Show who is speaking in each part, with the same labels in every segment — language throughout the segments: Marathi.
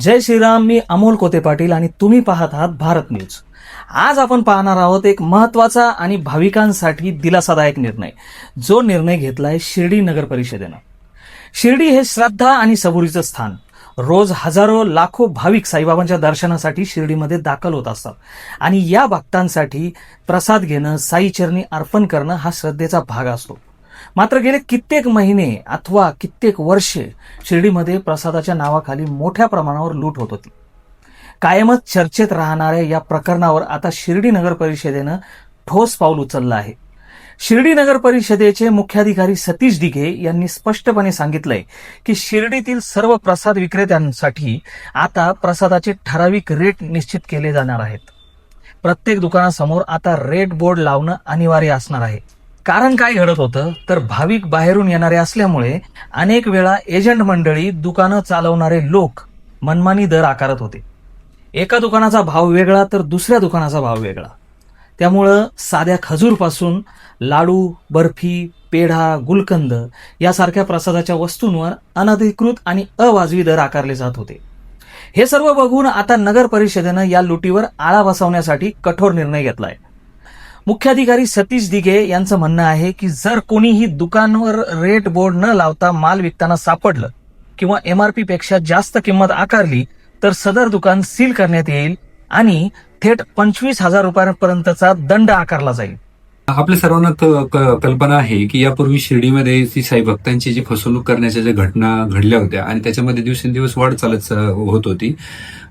Speaker 1: जय श्रीराम मी अमोल कोते पाटील आणि तुम्ही पाहत आहात भारत न्यूज. आज आपण पाहणार आहोत एक महत्त्वाचा आणि भाविकांसाठी दिलासादायक निर्णय. जो निर्णय घेतलाय शिर्डी नगर परिषदेनं. शिर्डी हे श्रद्धा आणि सबुरीचं स्थान. रोज हजारो लाखो भाविक साईबाबांच्या दर्शनासाठी शिर्डीमध्ये दाखल होत असतात. आणि या भक्तांसाठी प्रसाद घेणं साईचरणी अर्पण करणं हा श्रद्धेचा भाग असतो. मात्र गेले कित्येक महिने अथवा कित्येक वर्षे शिर्डीमध्ये प्रसादाच्या नावाखाली मोठ्या प्रमाणावर लूट होत होती. कायमच चर्चेत राहणाऱ्या या प्रकरणावर आता शिर्डी नगर परिषदेनं ठोस पाऊल उचललं आहे. शिर्डी नगर परिषदेचे मुख्याधिकारी सतीश दिघे यांनी स्पष्टपणे सांगितलंय की शिर्डीतील सर्व प्रसाद विक्रेत्यांसाठी आता प्रसादाचे ठराविक रेट निश्चित केले जाणार आहेत. प्रत्येक दुकानासमोर आता रेट बोर्ड लावणं अनिवार्य असणार आहे. कारण काय घडत होतं तर भाविक बाहेरून येणारे असल्यामुळे अनेक वेळा एजंट मंडळी दुकानं चालवणारे लोक मनमानी दर आकारत होते. एका दुकानाचा भाव वेगळा तर दुसऱ्या दुकानाचा भाव वेगळा. त्यामुळं साध्या खजूरपासून लाडू बर्फी पेढा गुलकंद यासारख्या प्रसादाच्या वस्तूंवर अनधिकृत आणि अवाजवी दर आकारले जात होते. हे सर्व बघून आता नगर परिषदेनं या लुटीवर आळा बसवण्यासाठी कठोर निर्णय घेतलाय. मुख्याधिकारी सतीश दिघे यांचं म्हणणं आहे की जर कोणीही दुकानवर रेट बोर्ड न लावता माल विकताना सापडलं किंवा एमआरपी पेक्षा जास्त किंमत आकारली तर सदर दुकान सील करण्यात येईल आणि थेट पंचवीस हजार रुपयांपर्यंतचा दंड आकारला जाईल.
Speaker 2: आपल्या सर्वांना कल्पना आहे की यापूर्वी शिर्डीमध्ये ती साई भक्तांची जी फसवणूक करण्याच्या ज्या घटना घडल्या होत्या आणि त्याच्यामध्ये दिवसेंदिवस वाढ चालत होत होती.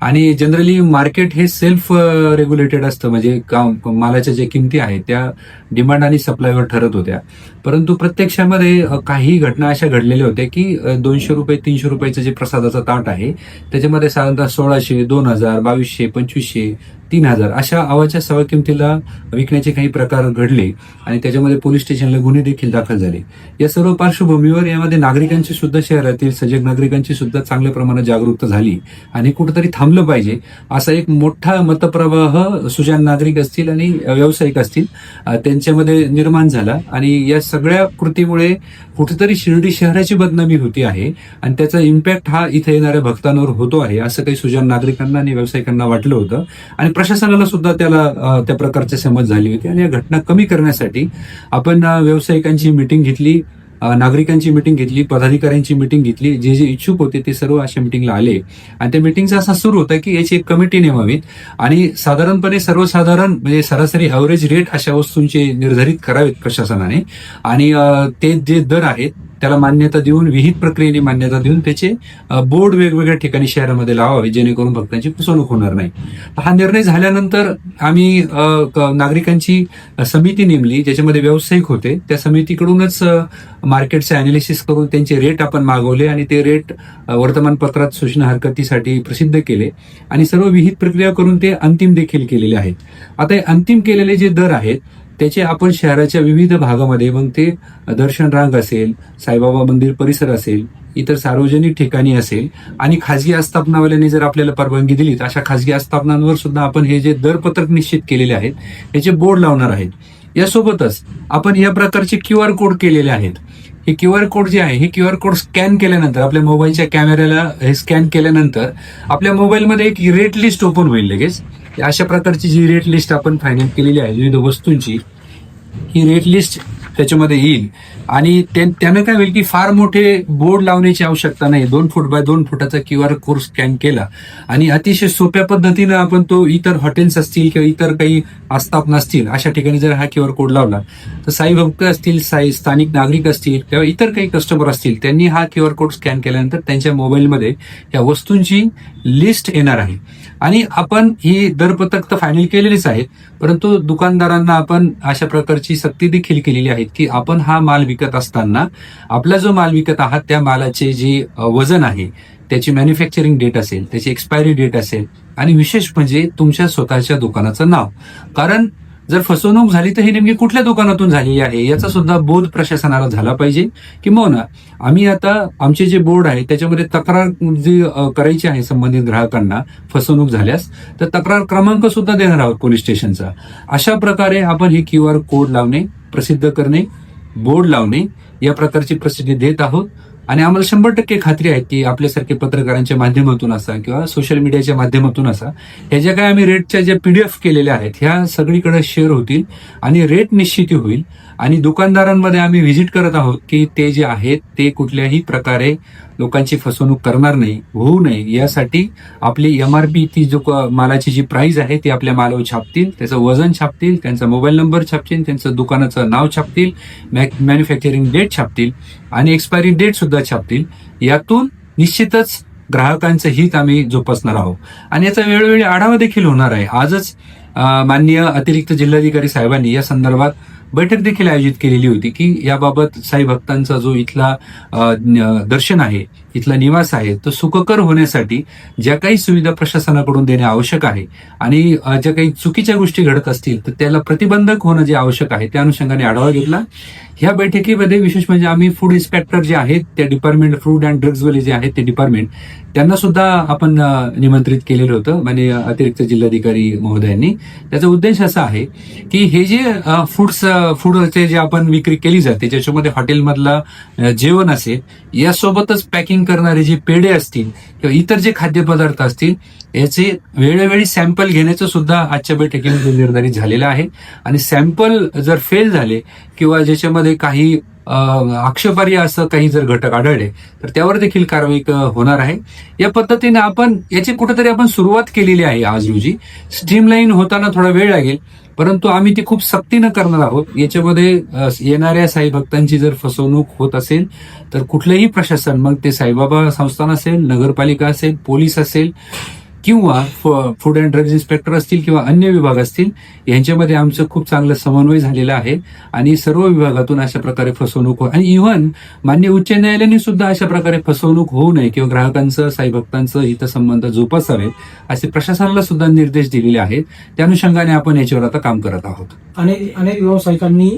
Speaker 2: आणि जनरली मार्केट हे सेल्फ रेग्युलेटेड असतं. म्हणजे मालाच्या ज्या किमती आहेत त्या डिमांड आणि सप्लायवर ठरत होत्या. परंतु प्रत्यक्षामध्ये काही घटना अशा घडलेल्या होत्या की दोनशे रुपये तीनशे रुपयाचं जे प्रसादाचा ताट आहे त्याच्यामध्ये साधारणतः सोळाशे दोन हजार बावीसशे पंचवीसशे तीन हजार. अशा आवाच्या सवय किमतीला विकण्याचे काही प्रकार घडले आणि त्याच्यामध्ये पोलीस स्टेशनला गुन्हे देखील दाखल झाले. या सर्व पार्श्वभूमीवर यामध्ये नागरिकांची सुद्धा शहरातील सजग नागरिकांची सुद्धा चांगल्या प्रमाणात जागरूकता झाली आणि कुठंतरी थांबलं पाहिजे असा एक मोठा मतप्रवाह सुजान नागरिक असतील आणि व्यावसायिक असतील त्यांच्यामध्ये निर्माण झाला आणि या सगळ्या कृतीमुळे कुठेतरी शिर्डी शहराची बदनामी होती आहे आणि त्याचा इम्पॅक्ट हा इथे येणाऱ्या भक्तांवर होतो आहे असं काही सुजान नागरिकांना आणि व्यावसायिकांना वाटलं होतं. आणि प्रशासनाला सुद्धा त्याला त्या प्रकारची समज झाली होती. आणि या घटना कमी करण्यासाठी आपण व्यावसायिकांची मिटिंग घेतली. नागरिकांची मिटिंग घेतली पदाधिकाऱ्यांची मिटिंग घेतली जे जे इच्छुक होते ते सर्व अशा मिटिंगला आले. आणि त्या मिटिंगचा असा सुरू होता की याची एक कमिटी नेमावीत. आणि साधारणपणे सर्वसाधारण म्हणजे सरासरी ॲव्हरेज रेट अशा वस्तूंचे निर्धारित करावेत प्रशासनाने. आणि ते जे दर आहेत त्याला मान्यता देऊन विहित प्रक्रियेने मान्यता देऊन त्याचे बोर्ड वेगवेगळ्या ठिकाणी शहरामध्ये लावावे जेणेकरून भक्तांची फसवणूक होणार नाही. हा निर्णय झाल्यानंतर आम्ही नागरिकांची समिती नेमली ज्याच्यामध्ये व्यावसायिक होते. त्या समितीकडूनच मार्केटचे अनालिसिस करून त्यांचे रेट आपण मागवले आणि ते रेट वर्तमानपत्रात सूचना हरकतीसाठी प्रसिद्ध केले. आणि सर्व विहित प्रक्रिया करून ते अंतिम देखील केलेले आहेत. आता हे अंतिम केलेले जे दर आहेत त्याचे आपण शहराच्या विविध भागामध्ये मग ते दर्शन रांग असेल साईबाबा मंदिर परिसर असेल इतर सार्वजनिक ठिकाणी असेल आणि खाजगी आस्थापनावाल्यांनी जर आपल्याला परवानगी दिली तर अशा खाजगी आस्थापनांवर सुद्धा आपण हे जे दरपत्रक निश्चित केलेले आहेत याचे बोर्ड लावणार आहेत यासोबतच आपण या प्रकारचे क्यू आर कोड केलेले आहेत. हे क्यू आर कोड जे आहे हे क्यू आर कोड स्कॅन केल्यानंतर आपल्या मोबाईलच्या कॅमेऱ्याला हे स्कॅन केल्यानंतर आपल्या मोबाईलमध्ये एक रेट लिस्ट ओपन होईल लगेच. अशा प्रकारची जी रेट लिस्ट आपण फायनल केलेली आहे विविध वस्तूंची ही रेट लिस्ट त्याच्यामध्ये येईल. आणि त्याने काय होईल की फार मोठे बोर्ड लावण्याची आवश्यकता नाही दोन फूट बाय दोन फुटाचा क्यू आर कोड स्कॅन केला आणि अतिशय सोप्या पद्धतीनं आपण तो इतर हॉटेल्स असतील किंवा इतर काही आस्थापना असतील अशा ठिकाणी जर हा क्यू आर कोड लावला तर साई भक्त असतील साई स्थानिक नागरिक असतील किंवा इतर काही कस्टमर असतील त्यांनी हा क्यू आर कोड स्कॅन केल्यानंतर त्यांच्या मोबाईलमध्ये या वस्तूंची लिस्ट येणार आहे. आणि आपण ही दरपत्रक तर फायनल केलेलीच आहेत परंतु दुकानदारांना आपण अशा प्रकारची सक्ती देखील केलेली आहे की आपण हा माल विकत असताना आपला जो माल विकत आहात त्या मालाचे जे वजन आहे त्याची मॅन्युफॅक्चरिंग डेट असेल त्याची एक्सपायरी डेट असेल आणि विशेष म्हणजे तुमच्या स्वतःच्या दुकानाचं नाव. कारण जर फसवणूक झाली तर ही नेमकी कुठल्या दुकानातून झालेली आहे याचा सुद्धा बोध प्रशासनाला झाला पाहिजे. किंवा आम्ही आता आमचे जे बोर्ड आहे त्याच्यामध्ये तक्रार जी करायची आहे संबंधित ग्राहकांना फसवणूक झाल्यास तर तक्रार क्रमांक सुद्धा देणार आहोत पोलीस स्टेशनचा. अशा प्रकारे आपण हे क्यू आर कोड लावणे प्रसिद्ध करणे बोर्ड लावणे या प्रकारची प्रसिद्धी देत आहोत. आणि आम्हाला शंभर टक्के खात्री आहे की आपल्यासारखे पत्रकारांच्या माध्यमातून असा किंवा सोशल मीडियाच्या माध्यमातून असा ह्या ज्या काही आम्ही रेटच्या ज्या पीडीएफ केलेल्या आहेत ह्या सगळीकडे शेअर होतील आणि रेट निश्चिती होईल. आणि दुकानदारांमध्ये आम्ही व्हिजिट करत आहोत की ते जे आहेत ते कुठल्याही प्रकारे लोकांची फसवणूक करणार नाही होऊ नये. यासाठी आपली एम आर पी ती जो क- मालाची जी प्राइस आहे ती आपल्या मालावर छापतील. त्याचं वजन छापतील त्यांचा मोबाईल नंबर छापतील त्यांचं दुकानाचं नाव छापतील मॅन्युफॅक्चरिंग डेट छापतील आणि एक्सपायरी डेट सुद्धा छापतील. यातून निश्चितच ग्राहकांचं हित आम्ही जोपासणार आहोत. आणि याचा वेळोवेळी आढावा देखील होणार आहे. आजच माननीय अतिरिक्त जिल्हाधिकारी साहेबांनी या संदर्भात बैठक देखील आयोजित केलेली होती की याबाबत साई भक्तांचा जो इथला दर्शन आहे इथला निवास आहे तो सुखकर होण्यासाठी ज्या काही सुविधा प्रशासनाकडून देणे आवश्यक आहे आणि ज्या काही चुकीच्या गोष्टी घडत असतील तर त्याला प्रतिबंधक होणं जे आवश्यक आहे त्या अनुषंगाने आढावा घेतला. ह्या बैठकीमध्ये विशेष म्हणजे आम्ही फूड इन्स्पेक्टर जे आहेत त्या डिपार्टमेंट फूड अँड ड्रग्जवाले जे आहेत ते डिपार्टमेंट त्यांना सुद्धा आपण निमंत्रित केलेलं होतं म्हणजे अतिरिक्त जिल्हाधिकारी महोदयांनी. त्याचा उद्देश असा आहे की हे जे फूड्स फूडचे जे आपण विक्री केली जाते ज्याच्यामध्ये हॉटेलमधला जेवण असेल यासोबतच पॅकिंग करणारे जे पेढे असतील किंवा इतर जे खाद्यपदार्थ असतील याचे वेळोवेळी सॅम्पल घेण्याचं सुद्धा आजच्या बैठकीमध्ये निर्धारित झालेलं आहे. आणि सॅम्पल जर फेल झाले किंवा ज्याच्यामध्ये काही अ, आक्षेपार्ह असं काही जर घटक आढळले तर त्यावर देखील कारवाई होणार आहे. या पद्धतीने आपण याची कुठेतरी आपण सुरुवात केलेली आहे आज रोजी. स्ट्रीमलाईन होताना थोडा वेळ लागेल. परंतु आम्ही ती खूप सक्तीनं करणार आहोत. याच्यामध्ये येणाऱ्या साई भक्तांची जर फसवणूक होत असेल तर कुठलंही प्रशासन मग ते साईबाबा संस्थान असेल नगरपालिका असेल पोलीस असेल किंवा फूड अँड ड्रग्ज इन्स्पेक्टर असतील किंवा अन्य विभाग असतील यांच्यामध्ये आमचं खूप चांगलं समन्वय झालेलं आहे. आणि सर्व विभागातून अशा प्रकारे फसवणूक हो आणि इव्हन मान्य उच्च न्यायालयाने सुद्धा अशा प्रकारे फसवणूक होऊ नये किंवा ग्राहकांचं साईभक्तांचं हितसंबंध जोपासावे असे प्रशासनाला सुद्धा निर्देश दिलेले आहेत. त्या अनुषंगाने आपण याच्यावर आता काम करत आहोत.
Speaker 3: अनेक अनेक व्यावसायिकांनी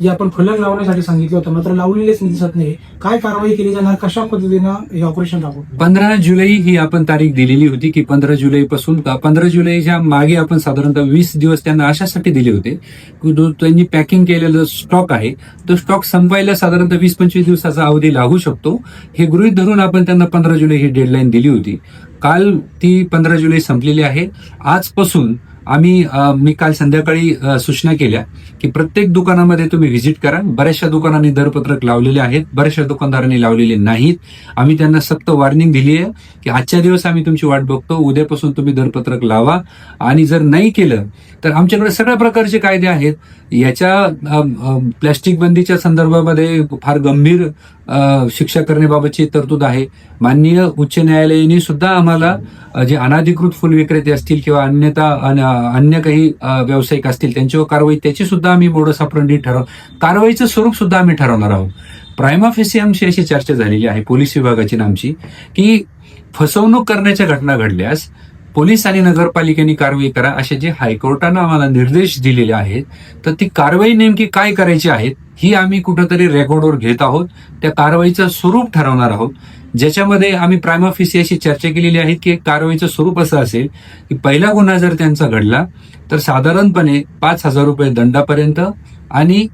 Speaker 3: जे आपण फलंग लावण्यासाठी सांगितलं होतं मात्र लावलेलेच दिसत नाही. काय कारवाई केली जाणार कशा पद्धतीनं हे ऑपरेशन राबवू
Speaker 2: पंधरा जुलै ही आपण तारीख दिलेली होती की पंधरा जुलै पासून पंधरा जुलैच्या मागे आपण साधारणतः वीस दिवस त्यांना अशासाठी दिले होते. की जो त्यांनी पॅकिंग केलेला स्टॉक आहे. तो स्टॉक संपायला साधारणतः वीस पंचवीस दिवसाचा अवधी लागू शकतो. हे गृहीत धरून आपण त्यांना पंधरा जुलै ही डेडलाईन दिली होती. काल ती पंधरा जुलै संपलेली आहे. आजपासून आम्ही मी काल संध्याकाळी सूचना केल्या की प्रत्येक दुकानामध्ये तुम्ही व्हिजिट करा. बऱ्याचशा दुकानांनी दरपत्रक लावलेले आहेत. बऱ्याचशा दुकानदारांनी लावलेले नाहीत. आम्ही त्यांना सक्त वॉर्निंग दिली आहे की आजच्या दिवस आम्ही तुमची वाट बघतो. उद्यापासून तुम्ही दरपत्रक लावा. आणि जर नाही केलं तर आमच्याकडे सगळ्या प्रकारचे कायदे आहेत. याच्या प्लॅस्टिक बंदीच्या संदर्भामध्ये फार गंभीर शिक्षा करण्याबाबतची तरतूद आहे. माननीय उच्च न्यायालयाने सुद्धा आम्हाला जे अनाधिकृत फुल विक्रेते असतील किंवा अन्यथा अन- अन्य काही व्यावसायिक असतील त्यांच्यावर कारवाई त्याची सुद्धा आम्ही मोडस ऑपरेंडी ठरव कारवाईचं स्वरूप सुद्धा आम्ही ठरवणार आहोत. प्रायमा फेसी आमची अशी चर्चा झालेली आहे पोलीस विभागाची नामची की फसवणूक करण्याच्या घटना घडल्यास पोलीस आणि नगरपालिकेने कारवाई करा असे जे हायकोर्टानं आम्हाला निर्देश दिलेले आहेत तर ती कारवाई नेमकी काय करायची आहेत ही आम्ही कुठंतरी रेकॉर्डवर घेत आहोत. त्या कारवाईचं स्वरूप ठरवणार आहोत. ज्याच्यामध्ये आम्ही प्राईम फेसी अशी चर्चा केलेली आहे की कारवाईचं स्वरूप असं असेल की पहिला गुन्हा जर त्यांचा घडला तर साधारणपणे पाच हजार रुपये दंडापर्यंत आणि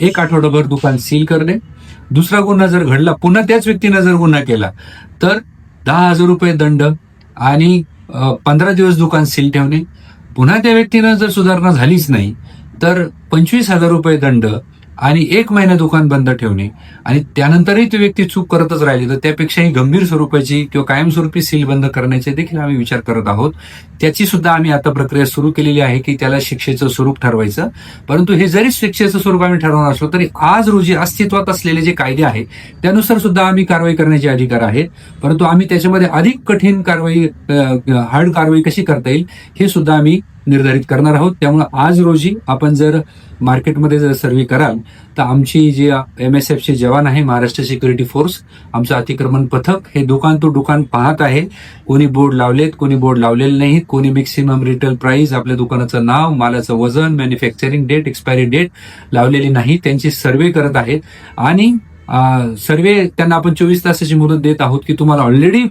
Speaker 2: एक आठवडाभर दुकान सील करणे. दुसरा गुन्हा जर घडला पुन्हा त्याच व्यक्तीनं जर गुन्हा केला तर दहा हजार रुपये दंड आणि पंधरा दिवस दुकान सील ठेवणे. पुन्हा त्या व्यक्तीनं जर सुधारणा झालीच नाही तर पंचवीस हजार रुपये दंड आणि एक महिना दुकान बंद ठेवणे आणि त्यानंतरही ती व्यक्ती चूक करतच राहिली तर त्यापेक्षाही गंभीर स्वरूपाची किंवा कायमस्वरूपी सील बंद करण्याचे देखील आम्ही विचार करत आहोत. त्याची सुद्धा आम्ही आता प्रक्रिया सुरू केलेली आहे की त्याला शिक्षेचं स्वरूप ठरवायचं. परंतु हे जरी शिक्षेचं स्वरूप आम्ही ठरवणार असलो तरी आज रोजी अस्तित्वात असलेले जे कायदे आहे त्यानुसार सुद्धा आम्ही कारवाई करण्याचे अधिकार आहेत. परंतु आम्ही त्याच्यामध्ये अधिक कठीण कारवाई हार्ड कारवाई कशी करता येईल हे सुद्धा आम्ही निर्धारित करणार आहोत. त्यामुळं आज रोजी आपण जर मार्केटमध्ये जर सर्वे कराल तर आमची जी एम एस एफचे जवान आहे महाराष्ट्र सिक्युरिटी फोर्स आमचं अतिक्रमण पथक हे दुकान तो दुकान पाहत आहे. कोणी बोर्ड लावलेत कोणी बोर्ड लावलेले नाहीत. कोणी मॅक्सिमम रिटेल प्राइस आपल्या दुकानाचं नाव मालाचं वजन मॅन्युफॅक्चरिंग डेट एक्सपायरी डेट लावलेली नाही. त्यांची सर्वे करत आहेत. आणि सर्वे त्यांना आपण चोवीस तासाची मुदत देत आहोत की तुम्हाला ऑलरेडी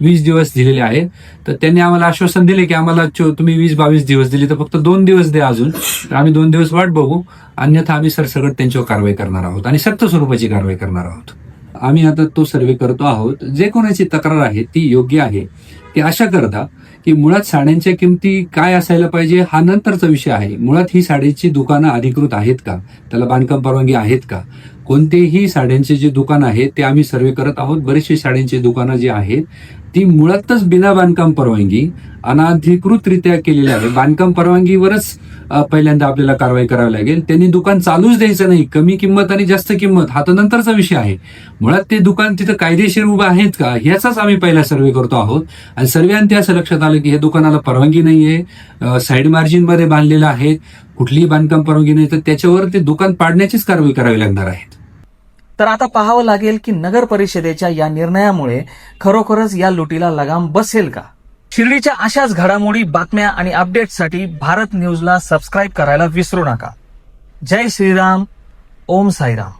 Speaker 2: वीस दिवस दिलेले आहेत. तर त्यांनी आम्हाला आश्वासन दिले की आम्हाला चो- तुम्ही वीस बावीस दिवस दिले. तर फक्त दोन दिवस द्या अजून. तर आम्ही दोन दिवस वाट बघू. अन्यथा आम्ही सरसकट त्यांच्यावर कारवाई करणार आहोत आणि सक्त स्वरूपाची कारवाई करणार आहोत. आम्ही आता तो सर्वे करतो आहोत. जे कोणाची तक्रार आहे ती योग्य आहे. ते अशा करता की मुळात साड्यांच्या किमती काय असायला पाहिजे हा नंतरचा विषय आहे. मुळात ही साडीची दुकानं अधिकृत आहेत का? त्याला बांधकाम परवानगी आहेत का? कोणतेही साड्यांचे जे दुकान आहेत ते आम्ही सर्वे करत आहोत. बरेचसे साड्यांची दुकानं जी आहेत ती मुळातच बिना बांधकाम परवानगी अनाधिकृतरित्या केलेली आहे. बांधकाम परवानगीवरच पहिल्यांदा आपल्याला कारवाई करावी लागेल. त्यांनी दुकान चालूच द्यायचं नाही. कमी किंमत आणि जास्त किंमत हा तर नंतरचा विषय आहे. मुळात ते दुकान तिथं कायदेशीर उभं आहेत का ह्याचाच आम्ही पहिला सर्वे करतो आहोत. आणि सर्व्यांते असं लक्षात आलं की हे दुकानाला परवानगी नाहीये. साईड मार्जिनमध्ये बांधलेलं आहे. कुठलीही बांधकाम परवानगी नाही तर त्याच्यावर ते दुकान पाडण्याचीच कारवाई करावी लागणार आहे.
Speaker 1: तर आता पाहावं लागेल की नगर परिषदेच्या या निर्णयामुळे खरोखरच या लुटीला लगाम बसेल का? शिर्डीच्या अशाच घडामोडी बातम्या आणि अपडेट्ससाठी भारत न्यूजला सबस्क्राईब करायला विसरू नका. जय श्रीराम ओम साईराम.